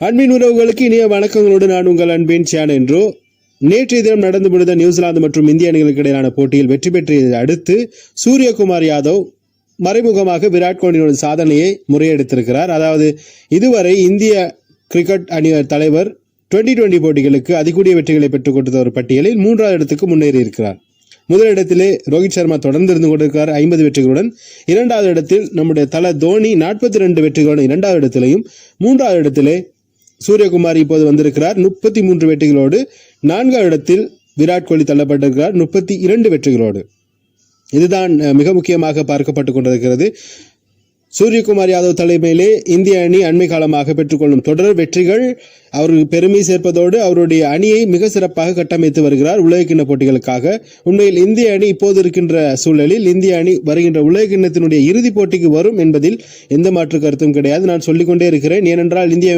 அன்பின் உறவுகளுக்கு இனிய வணக்கங்களோடு நான் உங்கள் அன்பின் சேன் என்றோ நேற்றைய தினம் நடந்து முடிந்த நியூசிலாந்து மற்றும் இந்திய அணிகளுக்கு இடையிலான போட்டியில் வெற்றி பெற்றதை அடுத்து சூரியகுமார் யாதவ் மறைமுகமாக விராட் கோலியினுடைய சாதனையை முறையெடுத்திருக்கிறார். அதாவது இதுவரை இந்திய கிரிக்கெட் அணி தலைவர் டுவெண்டி டுவெண்டி போட்டிகளுக்கு அதிகூடிய வெற்றிகளை பெற்றுக் கொடுத்த ஒரு பட்டியலில் மூன்றாவது இடத்துக்கு முன்னேறி இருக்கிறார். முதலிடத்திலே ரோஹித் சர்மா தொடர்ந்து இருந்து கொண்டிருக்கிறார். ஐம்பது வெற்றிகளுடன் இரண்டாவது இடத்தில் நம்முடைய தல தோனி நாற்பத்தி ரெண்டு வெற்றிகளுடன் இரண்டாவது இடத்திலையும் மூன்றாவது இடத்திலே சூரியகுமார் இப்போது வந்திருக்கிறார். முப்பத்தி மூன்று வெற்றிகளோடு நான்காம் இடத்தில் விராட் கோலி தள்ளப்பட்டிருக்கிறார். முப்பத்தி இரண்டு வெற்றிகளோடு. இதுதான் மிக முக்கியமாக பார்க்கப்பட்டு கொண்டிருக்கிறது. சூரியகுமார் யாதவ் தலைமையிலே இந்திய அணி அண்மை காலமாக பெற்றுக்கொள்ளும் தொடர் வெற்றிகள் அவருக்கு பெருமை சேர்ப்பதோடு அவருடைய அணியை மிக சிறப்பாக கட்டமைத்து வருகிறார் உலகக்கிண்ண போட்டிகளுக்காக. உண்மையில் இந்திய அணி இப்போது இருக்கின்ற சூழலில் இந்திய அணி வருகின்ற உலகக்கிண்ணத்தினுடைய இறுதிப் போட்டிக்கு வரும் என்பதில் எந்த மாற்று கருத்தும் கிடையாது. நான் சொல்லிக்கொண்டே இருக்கிறேன். ஏனென்றால் இந்திய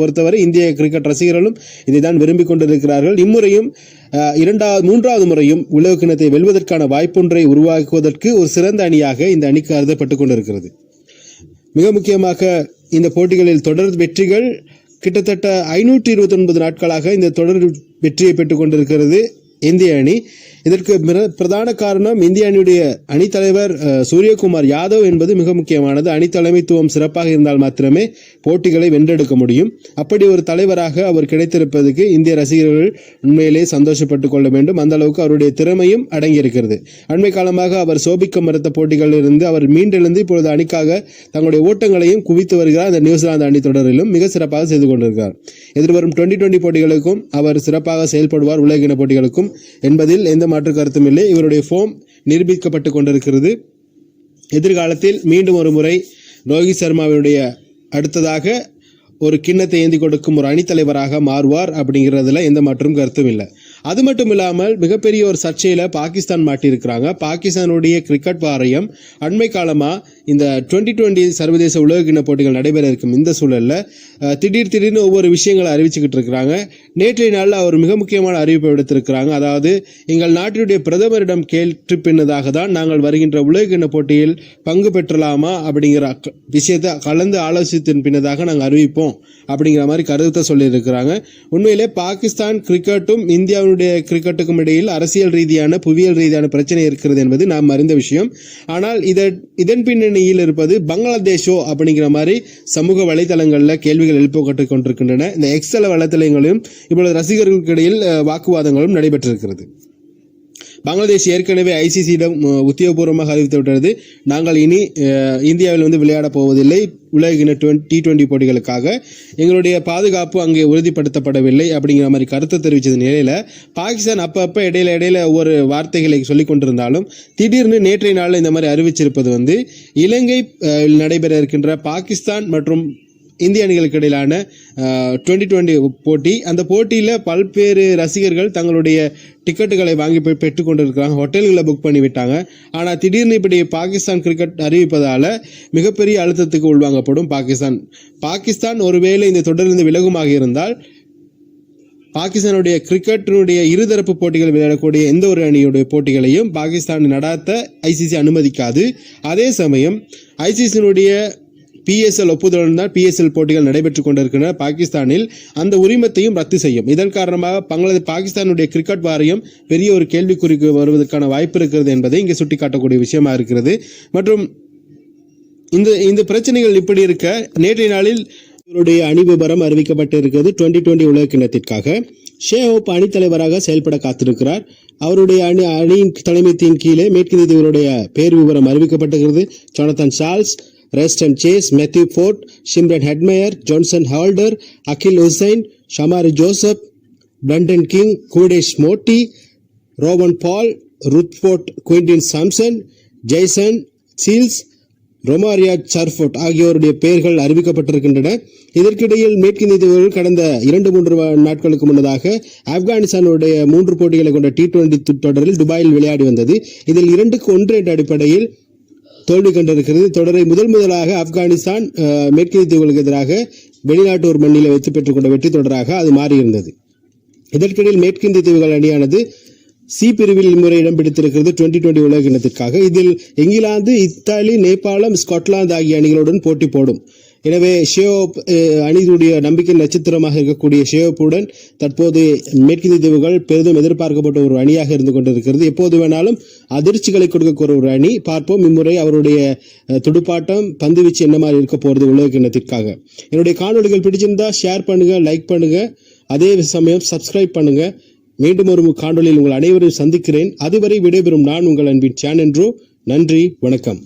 பொறுத்தவரை இந்திய கிரிக்கெட் ரசிகர்களும் இதை தான் விரும்பிக் கொண்டிருக்கிறார்கள். இம்முறையும் இரண்டாவது மூன்றாவது முறையும் உலகக்கிண்ணத்தை வெல்வதற்கான வாய்ப்பொன்றை உருவாக்குவதற்கு ஒரு சிறந்த அணியாக இந்த அணி கருதப்பட்டுக் கொண்டிருக்கிறது. மிக முக்கியமாக இந்த போட்டிகளில் தொடர் வெற்றிகள் கிட்டத்தட்ட ஐநூற்றி இருபத்தொன்பது நாட்களாக இந்த தொடர் வெற்றியை பெற்றுக் கொண்டிருக்கிறது இந்திய அணி. இதற்கு பிரதான காரணம் இந்திய அணியுடைய அணித்தலைவர் தலைவர் சூரியகுமார் யாதவ் என்பது மிக முக்கியமானது. அணி தலைமைத்துவம் சிறப்பாக இருந்தால் மாத்திரமே போட்டிகளை வென்றெடுக்க முடியும். அப்படி ஒரு தலைவராக அவர் கிடைத்திருப்பதற்கு இந்திய ரசிகர்கள் உண்மையிலே சந்தோஷப்பட்டுக் கொள்ள வேண்டும். அந்த அளவுக்கு அவருடைய திறமையும் அடங்கியிருக்கிறது. அண்மை காலமாக அவர் சோபிக்க மறுத்த போட்டிகளில் இருந்து அவர் மீண்டெழுந்து இப்பொழுது அணிக்காக தங்களுடைய ஓட்டங்களையும் குவித்து வருகிறார். அந்த நியூசிலாந்து அணி தொடரிலும் மிக சிறப்பாக செய்து கொண்டிருக்கிறார். எதிர்வரும் டுவெண்டி டுவெண்டி போட்டிகளுக்கும் அவர் சிறப்பாக செயல்படுவார். உலகின போட்டிகளுக்கும் என்பதில் எந்த மாற்று கருத்தும் இல்லை இவருடைய ஃபோம் நிரூபிக்கப்பட்டு கொண்டிருக்கிறது எதிர்காலத்தில் மீண்டும் ஒரு முறை ரோஹித் சர்மாவினுடைய அடுத்ததாக ஒரு கிண்ணத்தை ஏந்தி கொடுக்கும் ஒரு அணித்தலைவராக மாறுவார் அப்படிங்கிறதுல எந்த மாற்றும் கருத்தும் இல்லை அது மட்டும் இல்லாமல் மிகப்பெரிய ஒரு சர்ச்சையில் பாகிஸ்தான் மாட்டியிருக்கிறாங்க. பாகிஸ்தானுடைய கிரிக்கெட் வாரியம் அண்மை காலமாக இந்த டுவெண்ட்டி டுவெண்ட்டி சர்வதேச உலகக்கிண்ண போட்டிகள் நடைபெற இருக்கும் இந்த சூழலில் திடீர் திடீர்னு ஒவ்வொரு விஷயங்களை அறிவிச்சுக்கிட்டு இருக்கிறாங்க. நேற்றைய நாளில் அவர் மிக முக்கியமான அறிவிப்பை விடுத்திருக்கிறாங்க அதாவது எங்கள் நாட்டினுடைய பிரதமரிடம் கேட்டு பின்னதாக தான் நாங்கள் வருகின்ற உலகக்கிண்ண போட்டியில் பங்கு பெற்றலாமா அப்படிங்கிற க- விஷயத்தை கலந்து ஆலோசித்தின் பின்னதாக நாங்கள் அறிவிப்போம் அப்படிங்கிற மாதிரி கருத்தை சொல்லியிருக்கிறாங்க. உண்மையிலே பாகிஸ்தான் கிரிக்கெட்டும் இந்தியாவுடைய கிரிக்கெட்டுக்கும் இடையில் அரசியல் ரீதியான புவியியல் ரீதியான பிரச்சனை இருக்கிறது என்பது நாம் அறிந்த விஷயம். ஆனால் இதன் இதன் பின்னணியில் இருப்பது பங்களாதேஷோ அப்படிங்கிற மாதிரி சமூக வலைதளங்களில் கேள்விகள் எழுப்பப்பட்டு கொண்டிருக்கின்றன. இந்த எக்ஸல வலைதளங்களிலும் இப்பொழுது ரசிகர்களுக்கு இடையில் வாக்குவாதங்களும் நடைபெற்றிருக்கிறது. பங்களாதேஷ் ஏற்கனவே ஐசிசியிடம் உத்தியோகபூர்வமாக அறிவித்து விட்டது. நாங்கள் இனி இந்தியாவில் வந்து விளையாடப் போவதில்லை. உலகின டி டுவெண்டி போட்டிகளுக்காக. எங்களுடைய பாதுகாப்பு அங்கே உறுதிப்படுத்தப்படவில்லை அப்படிங்கிற மாதிரி கருத்தை தெரிவித்தது நிலையில் பாகிஸ்தான் அப்பப்போ இடையில இடையில ஒவ்வொரு வார்த்தைகளை சொல்லிக் கொண்டிருந்தாலும் திடீர்னு நேற்றைய நாளில் இந்த மாதிரி அறிவிச்சிருப்பது வந்து இலங்கை நடைபெற இருக்கின்ற பாகிஸ்தான் மற்றும் இந்திய அணிகளுக்கு இடையிலான டுவெண்ட்டி டுவெண்ட்டி போட்டி. அந்த போட்டியில் பல்வேறு ரசிகர்கள் தங்களுடைய டிக்கெட்டுகளை வாங்கி போய் பெற்றுக் கொண்டிருக்கிறாங்க. ஹோட்டல்களை புக் பண்ணி விட்டாங்க. ஆனால் திடீர்னு இப்படி பாகிஸ்தான் கிரிக்கெட் அறிவிப்பதால் மிகப்பெரிய அழுத்தத்துக்கு உள்வாங்கப்படும் பாகிஸ்தான். பாகிஸ்தான் ஒருவேளை இந்த தொடரிலிருந்து விலகுமாக இருந்தால் பாகிஸ்தானுடைய கிரிக்கெட்டினுடைய இருதரப்பு போட்டிகள் விளையாடக்கூடிய எந்த ஒரு அணியுடைய போட்டிகளையும் பாகிஸ்தான் நடாத்த ஐசிசி அனுமதிக்காது. அதே சமயம் ஐசிசியினுடைய பிஎஸ்எல் ஒப்புதலுடன் தான் பிஎஸ்எல் போட்டிகள் நடைபெற்றுக் கொண்டிருக்கின்றன. பாகிஸ்தானில் அந்த உரிமத்தையும் ரத்து செய்யும். இதன் காரணமாக பங்களாதேஷ் பாகிஸ்தானுடைய கிரிக்கெட் வாரியம் பெரிய ஒரு கேள்விக்குறிக்கு வருவதற்கான வாய்ப்பு இருக்கிறது என்பதை இங்கே சுட்டிக்காட்டக்கூடிய விஷயமா இருக்கிறது. மற்றும் இந்த இந்த பிரச்சனைகள் இப்படி இருக்க நேற்றைய நாளில் இவருடைய அணி விபரம் அறிவிக்கப்பட்டு இருக்கிறது டுவெண்ட்டி டுவெண்ட்டி உலக கிண்ணத்திற்காக. ஷேஹோப் அணித்தலைவராக செயல்பட காத்திருக்கிறார். அவருடைய அணி அணியின் தலைமைத்தின் கீழே மேற்கிந்திய தீவுடைய பேர் விவரம் அறிவிக்கப்பட்டிருக்கிறது. Jonathan Charles Roston Chase Matthew Forde Shimron Hetmyer Johnson Holder Akeal Hosein Shamar Joseph Brandon King Gudakesh Motie Rovman Powell Rutherford Quinton Sampson Jayden Seales Romario Shepherd ஆகியோருடைய பெயர்கள் அறிவிக்கப்பட்டிருக்கின்றன. இதற்கிடையில் மேற்கு நீதிபதிகள் கடந்த இரண்டு மூன்று நாட்களுக்கு முன்னதாக ஆப்கானிஸ்தானுடைய மூன்று போட்டிகளை கொண்ட டி டுவெண்டி தொடரில் துபாயில் விளையாடி வந்தது. இதில் இரண்டுக்கு ஒன்று என்ற அடிப்படையில் தோல்வி கண்டிருக்கிறது. தொடரை முதல் முதலாக ஆப்கானிஸ்தான் மேற்கிந்திய தீவுகளுக்கு எதிராக வெளிநாட்டூர் மண்ணில் வைத்து பெற்றுக்கொண்ட வெற்றி தொடராக அது மாறியிருந்தது. இதற்கிடையில் மேற்கிந்திய தீவுகள் அணியானது சி பிரிவில் இம்முறை இடம் பிடித்திருக்கிறது டுவெண்டி டுவெண்டி உலக இனத்திற்காக. இதில் இங்கிலாந்து இத்தாலி நேபாளம் ஸ்காட்லாந்து ஆகிய அணிகளுடன் போட்டி போடும். எனவே ஷேயோப் அஹ், அணியுடைய நம்பிக்கை நட்சத்திரமாக இருக்கக்கூடிய ஷேயோப்புடன் தற்போது மேற்கிந்திய தீவுகள் பெரிதும் எதிர்பார்க்கப்பட்ட ஒரு அணியாக இருந்து கொண்டிருக்கிறது. எப்போது வேணாலும் அதிர்ச்சிகளை கொடுக்கக்கூடிய ஒரு அணி. பார்ப்போம் இம்முறை அவருடைய துடுப்பாட்டம் துடுப்பாட்டம் பந்துவீச்சு என்ன மாதிரி இருக்க போகிறது உலக கிண்ணத்திற்காக என்னுடைய காணொளிகள் பிடிச்சிருந்தா ஷேர் பண்ணுங்க லைக் பண்ணுங்க. அதே சமயம் சப்ஸ்கிரைப் பண்ணுங்க. மீண்டும் ஒரு காணொளியில் உங்கள் அனைவரையும் சந்திக்கிறேன். அதுவரை விடைபெறும் நான் உங்கள் அன்பின் சேனன்றோ நன்றி வணக்கம்.